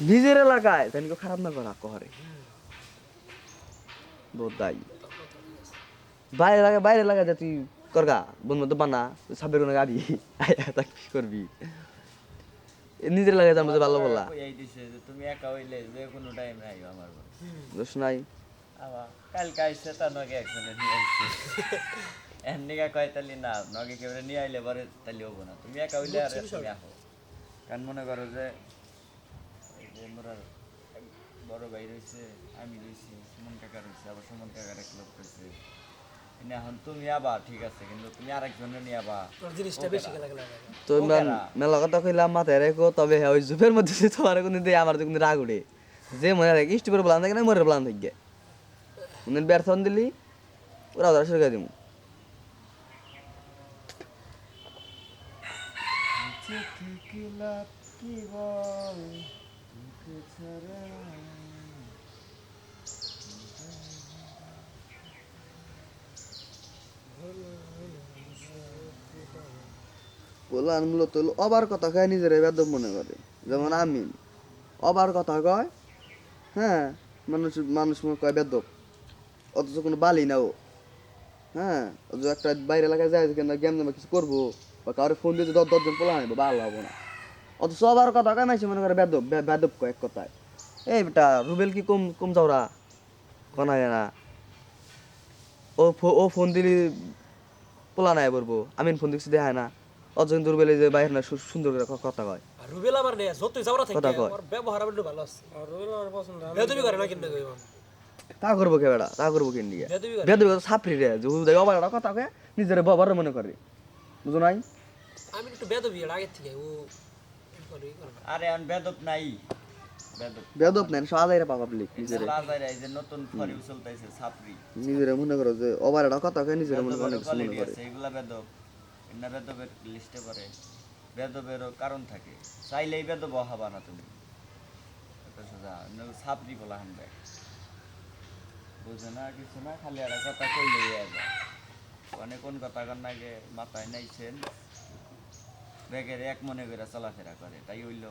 নিজের এলাকায় তাই খারাপ না করা বোধাই বাইরে এলাকায় বাইরে যা তুই করগা বন্ধু তো বানা সাবের কোনো গাড়ি তা কি করবি? নিজের এলাকায় যার মধ্যে ভালো বলা। তুমি একা হইলে যে কোনো টাইম নাই আমার। দোষ নাই। কালকে আইসে তা নগে একজনে নিয়ে আইসে এর নিগা কয় তালি না নগে কেউ নিয়ে আইলে পরে তালি হব না। তুমি একা হইলে আর তুমি আহো কারণ মনে করো যে যে মোর আর এক বড় ভাই রয়েছে আমি রয়েছি সুমন কাকা রয়েছে আবার সুমন কাকার এক লোক রয়েছে। এখন তুমি আবার ঠিক আছে কিন্তু তুমি আরেকজনে নিয়ে আবা জিনিসটা বেশি তো মেলা কথা কইলাম মাথায় রেখো তবে হ্যাঁ ওই জুপের মধ্যে তোমার কোনো দিয়ে আমার কোনো রাগ উঠে যে মনে রাখে ইষ্ট করে বলান থাকে না মরে বলান থাকে। উনি ব্যর্থ দিলি ওরা ওরা সরকার দিমু। কি বল? বললাম মূলত হলো অবার কথা কয় নিজের বেদব মনে করে। যেমন আমি অবার কথা কয় হ্যাঁ মানুষ মানুষ মনে কয় বেদব। অথচ কোনো বালি না ও। হ্যাঁ অথচ একটা বাইরে এলাকায় যায় কেন গেম কিছু করব, বা কারও ফোন দিয়ে দশ দশজন পোলা আনব, ভালো হব না। অথচ অবার কথা কয় মাইছে মনে করে বেদব বেদব কয় এক কথায়। এই বেটা রুবেল কি কম কম যাওরা কনা না। ও ও ফোন দিলি পোলা নাই বলব আমি ফোন দিচ্ছি দেখায় না। অজন দুর্বেলে যে বাইরে না সুন্দর করে কথা কয়। আর রুবেল আমার নেই যতই যাওয়া থাকে কথা। আমার ব্যবহার আমার ভালো আছে। আর রুবেল আমার পছন্দ বেদবি করে না কিন্তু কইব তা করব কে বেড়া তা করব কেন দিয়ে বেদবি করে। বেদবি সাপড়ি রে যে উদয় অবার একটা কথা কয়ে নিজের বাবার মনে করে। বুঝো নাই? আমি একটু বেদবি এর আগে থেকে ও। আরে এখন বেদব নাই। বেদব। নেন পাবলিক নিজের। এই যে নতুন ফরিউ চলতেছে ছাপরি নিজের মনে করো যে অবার একটা কথা কয়ে নিজের মনে অনেক কিছু মনে করে। বেদব। বেদবের লিস্টে পড়ে। বেদবেরও কারণ থাকে। চাইলেই বেদব হবা না তুমি। ছাপরি বলা হানবে বুঝে না কিছু না খালি একটা কথা কইলে যায়। মানে কোন কথা কর নাগে মাথায় নাইছেন। ব্যাগের এক মনে করে চলাফেরা করে তাই হইল